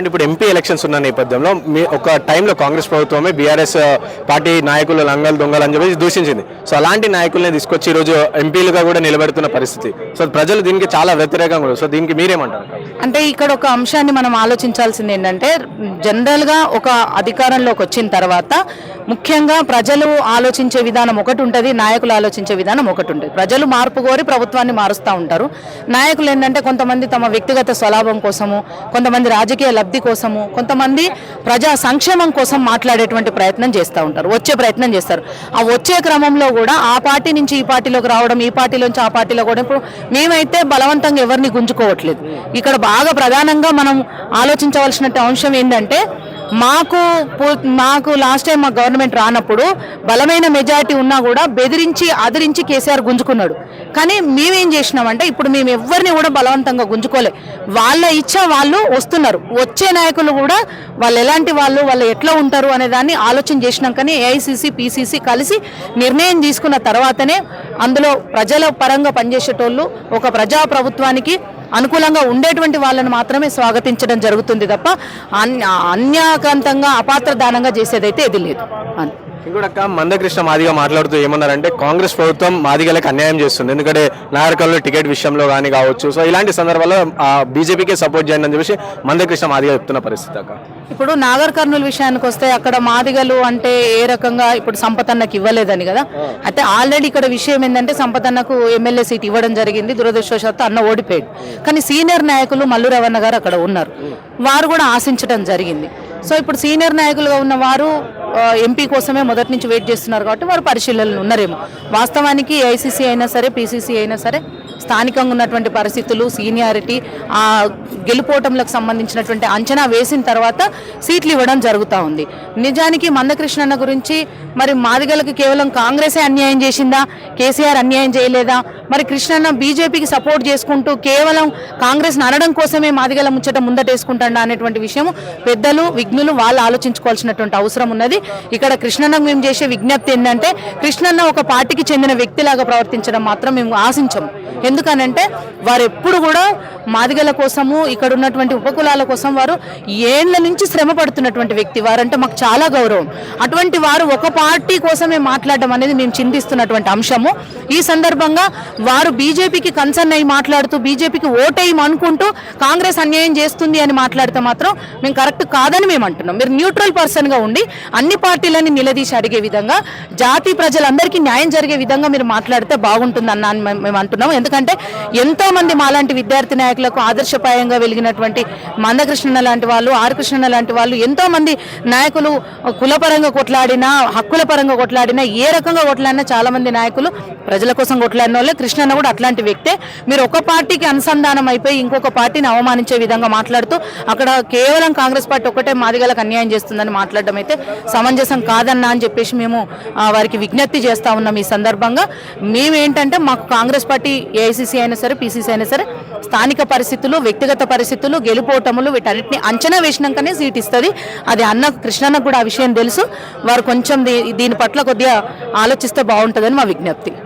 ఇప్పుడు MP elections ఉన్న నేపథ్యంలో మీ ఒక టైంలో కాంగ్రెస్ ప్రభుత్వమే బీఆర్ఎస్ uh, పార్టీ నాయకులు లంగలు దొంగలు అని చెప్పేసి దూషించింది. సో అలాంటి నాయకుల్ని తీసుకొచ్చి ఈరోజు ఎంపీలుగా కూడా నిలబెడుతున్న పరిస్థితి. సో ప్రజలు దీనికి చాలా వ్యతిరేకంగా ఉన్నారు. సో దీనికి మీరేమంటారు? అంటే ఇక్కడ ఒక అంశాన్ని మనం ఆలోచించాల్సింది ఏంటంటే జనరల్గా ఒక అధికారంలోకి వచ్చిన తర్వాత ముఖ్యంగా ప్రజలు ఆలోచించే విధానం ఒకటి ఉంటుంది నాయకులు ఆలోచించే విధానం ఒకటి ఉంటుంది. ప్రజలు మార్పు కోరి ప్రభుత్వాన్ని మారుస్తూ ఉంటారు. నాయకులు ఏంటంటే కొంతమంది తమ వ్యక్తిగత స్వలాభం కోసము కొంతమంది రాజకీయ లబ్ధి కోసము కొంతమంది ప్రజా సంక్షేమం కోసం మాట్లాడేటువంటి ప్రయత్నం చేస్తూ ఉంటారు వచ్చే ప్రయత్నం చేస్తారు. ఆ వచ్చే క్రమంలో కూడా ఆ పార్టీ నుంచి ఈ పార్టీలోకి రావడం ఈ పార్టీలోంచి ఆ పార్టీలో కూడా ఇప్పుడు మేమైతే బలవంతంగా ఎవరిని గుంజుకోవట్లేదు. ఇక్కడ బాగా ప్రధానంగా మనం ఆలోచించవలసిన అంశం ఏంటంటే మాకు మాకు లాస్ట్ టైం మా గవర్నమెంట్ రానప్పుడు బలమైన మెజారిటీ ఉన్నా కూడా బెదిరించి అదిరించి కేసీఆర్ గుంజుకున్నాడు. కానీ మేమేం చేసినామంటే ఇప్పుడు మేము ఎవరిని కూడా బలవంతంగా గుంజుకోలే. వాళ్ళ ఇచ్చ వాళ్ళు వస్తున్నారు. వచ్చే నాయకులు కూడా వాళ్ళు ఎలాంటి వాళ్ళు వాళ్ళు ఎట్లా ఉంటారు అనే దాన్ని ఆలోచన చేసినాకనే ఏఐసిసి పిసిసి కలిసి నిర్ణయం తీసుకున్న తర్వాతనే అందులో ప్రజల పరంగా పనిచేసేటోళ్ళు ఒక ప్రజా ప్రభుత్వానికి అనుకూలంగా ఉండేటువంటి వాళ్ళని మాత్రమే స్వాగతించడం జరుగుతుంది తప్ప అన్య అన్యాకాంతంగా అపాత్రదానంగా చేసేదైతే ఇది లేదు. అని ఇంకోటక్క మందకృష్ణ మాదిగా మాట్లాడుతూ ఏమన్నారంటే కాంగ్రెస్ ప్రభుత్వం మాదిగలకు అన్యాయం చేస్తుంది. ఎందుకంటే నాగరికల్లో టికెట్ విషయంలో కానీ కావచ్చు. సో ఇలాంటి సందర్భాల్లో బీజేపీకే సపోర్ట్ చేయండి అని చెప్పేసి మందకృష్ణ మాదిగా చెప్తున్న పరిస్థితి అక్క. ఇప్పుడు నాగర్ కర్నూలు విషయానికి వస్తే అక్కడ మాదిగలు అంటే ఏ రకంగా ఇప్పుడు సంపతన్నకు ఇవ్వలేదని కదా? అయితే ఆల్రెడీ ఇక్కడ విషయం ఏంటంటే సంపతన్నకు ఎమ్మెల్యే సీట్ ఇవ్వడం జరిగింది. దురదృష్టవశాత్తు అన్న ఓడిపోయాడు. కానీ సీనియర్ నాయకులు మల్లు రవణ గారు అక్కడ ఉన్నారు. వారు కూడా ఆశించడం జరిగింది. సో ఇప్పుడు సీనియర్ నాయకులుగా ఉన్న వారు ఎంపీ కోసమే మొదటి నుంచి వెయిట్ చేస్తున్నారు కాబట్టి వారు పరిశీలనలు ఉన్నారేమో. వాస్తవానికి ఐసీసీ అయినా సరే పీసీసీ అయినా సరే స్థానికంగా ఉన్నటువంటి పరిస్థితులు సీనియారిటీ ఆ గెలుపోవటంలకు సంబంధించినటువంటి అంచనా వేసిన తర్వాత సీట్లు ఇవ్వడం జరుగుతూ ఉంది. నిజానికి మందకృష్ణన్న గురించి మరి మాదిగలకు కేవలం కాంగ్రెసే అన్యాయం చేసిందా? కేసీఆర్ అన్యాయం చేయలేదా? మరి కృష్ణన్న బీజేపీకి సపోర్ట్ చేసుకుంటూ కేవలం కాంగ్రెస్ అనడం కోసమే మాదిగల ముచ్చట ముందటేసుకుంటాడా అనేటువంటి విషయం పెద్దలు విఘ్నులు వాళ్ళు ఆలోచించుకోవాల్సినటువంటి అవసరం ఉన్నది. ఇక్కడ కృష్ణన్నకు మేము చేసే విజ్ఞప్తి ఏంటంటే కృష్ణన్న ఒక పార్టీకి చెందిన వ్యక్తిలాగా ప్రవర్తించడం మాత్రం మేము ఆశించము. ఎందుకనంటే వారు ఎప్పుడు కూడా మాదిగల కోసము ఇక్కడ ఉన్నటువంటి ఉపకులాల కోసం వారు ఏండ్ల నుంచి శ్రమ పడుతున్నటువంటి వ్యక్తి. వారంటే మాకు చాలా గౌరవం. అటువంటి వారు ఒక పార్టీ కోసమే మాట్లాడడం అనేది మేము చింతిస్తున్నటువంటి అంశము. ఈ సందర్భంగా వారు బీజేపీకి కన్సర్న్ అయ్యి మాట్లాడుతూ బీజేపీకి ఓటేయం అనుకుంటూ కాంగ్రెస్ అన్యాయం చేస్తుంది అని మాట్లాడితే మాత్రం మేము కరెక్ట్ కాదని మేము అంటున్నాం. మీరు న్యూట్రల్ పర్సన్గా ఉండి అన్ని పార్టీలని నిలదీసి అడిగే విధంగా జాతి ప్రజలందరికీ న్యాయం జరిగే విధంగా మీరు మాట్లాడితే బాగుంటుందన్న మేము అంటున్నాం. ఎందుకంటే ఎంతో మంది మాలాంటి విద్యార్థి నాయకులకు ఆదర్శప్రాయంగా వెలిగినటువంటి మందకృష్ణ లాంటి వాళ్ళు ఆర్ కృష్ణ లాంటి వాళ్ళు ఎంతో మంది నాయకులు కులపరంగా కొట్లాడినా హక్కుల పరంగా కొట్లాడినా ఏ రకంగా కొట్లాడినా చాలా మంది నాయకులు ప్రజల కోసం కొట్లాడిన వాళ్ళే. కృష్ణన్న కూడా అట్లాంటి వ్యక్తే. మీరు ఒక పార్టీకి అనుసంధానం అయిపోయి ఇంకొక పార్టీని అవమానించే విధంగా మాట్లాడుతూ అక్కడ కేవలం కాంగ్రెస్ పార్టీ ఒక్కటే మాదిగలకు అన్యాయం చేస్తుందని మాట్లాడడం అయితే సమంజసం కాదన్నా అని చెప్పేసి మేము వారికి విజ్ఞప్తి చేస్తా ఉన్నాం ఈ సందర్భంగా. మేమేంటంటే మాకు కాంగ్రెస్ పార్టీ ఏ ఏఐసిసి అయినా సరే పీసీసీ అయినా సరే స్థానిక పరిస్థితులు వ్యక్తిగత పరిస్థితులు గెలుపోటములు వీటన్నిటిని అంచనా వేసినాకనే సీట్ ఇస్తుంది. అది అన్న కృష్ణన్నకు కూడా ఆ విషయం తెలుసు. వారు కొంచెం దీ- దీని పట్ల కొద్దిగా ఆలోచిస్తే బాగుంటుందని మా విజ్ఞప్తి.